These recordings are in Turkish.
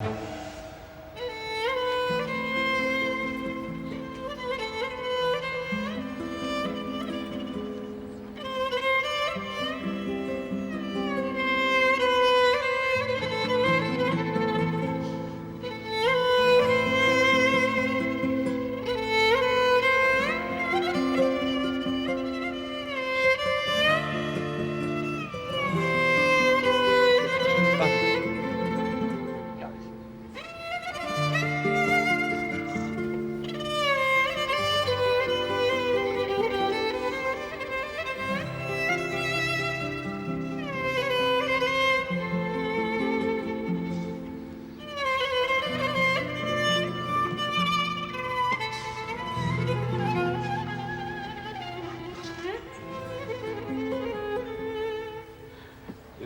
you.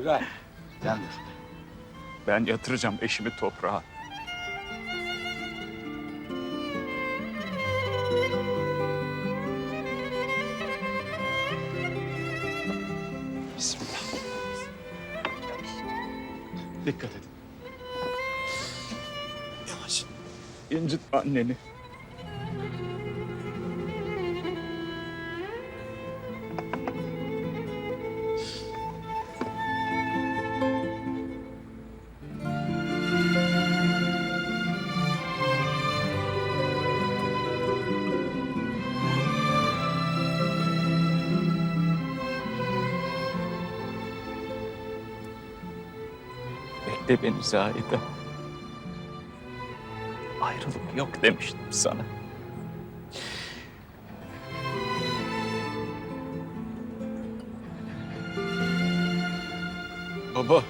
İbrahim, sen dur. Ben yatıracağım eşimi toprağa. Bismillah. Dikkat edin. Yavaş. İncitme anneni. Bekle beni Zahide. Ayrılık yok demiştim sana. Baba.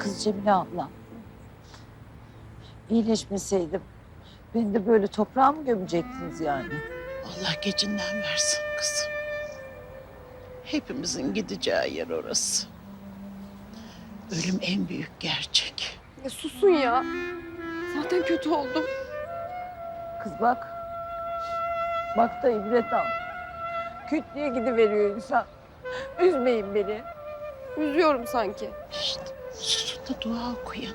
Kız Cemile abla. İyileşmeseydim beni de böyle toprağa mı gömecektiniz yani? Allah gecinden versin kızım. Hepimizin gideceği yer orası. Ölüm en büyük gerçek. Ya susun ya. Zaten kötü oldum. Kız bak. Bak da ibret al. Küt diye gidiveriyor insan. Üzmeyin beni. Üzüyorum sanki. İşte susun da dua okuyun.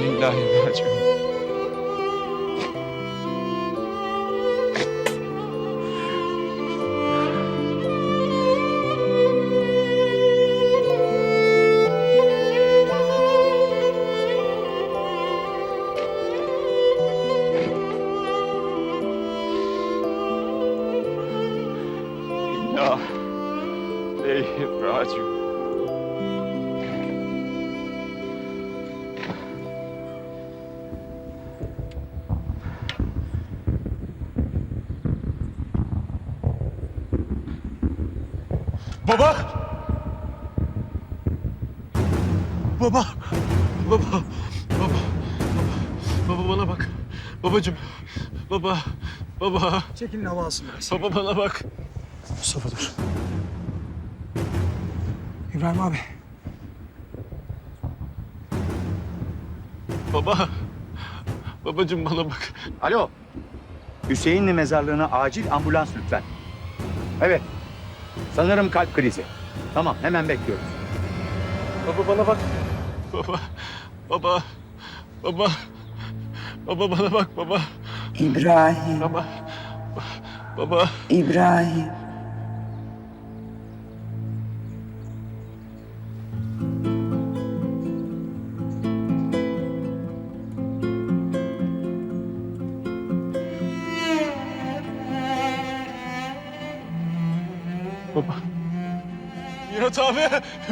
Lillahi raciun. İnna ileyhi raciun. Baba! Baba! Baba! Baba! Baba bana bak. Babacığım. Baba. Baba. Çekilin hava alsın biraz. Baba bana bak. Mustafa dur. İbrahim abi. Baba. Babacığım bana bak. Alo. Hüseyinli mezarlığına acil ambulans lütfen. Evet. Sanırım kalp krizi. Tamam hemen bekliyoruz. Baba bana bak. Baba. Baba. Baba. Baba bana bak baba. İbrahim, Baba. Baba. İbrahim. Baba. Mirat abi.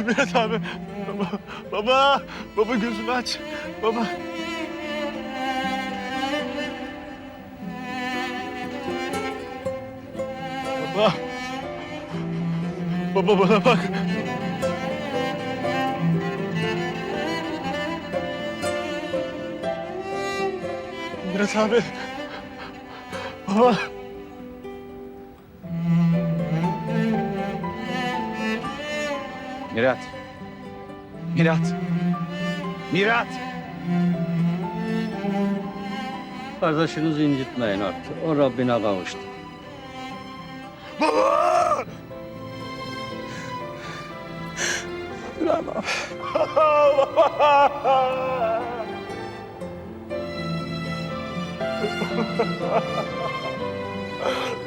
Mirat abi. Baba. Baba. Baba gözünü aç. Baba. Baba. Baba bana bak. Mirat abi. Baba. Mirat. Mirat. Mirat. Kardeşinizi incitmeyin artık. O Rabbine kavuştu. Baba!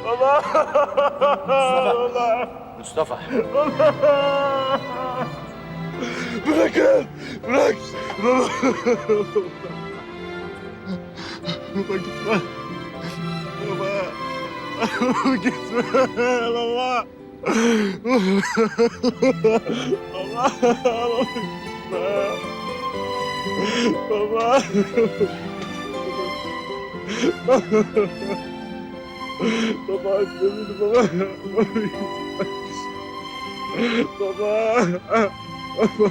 Baba! Baba! Mustafa. Bırakın! Bırak! Baba! Baba gitme! Baba! gitme! Baba! Baba! Baba! Baba aç gözünü baba. Baba. Baba.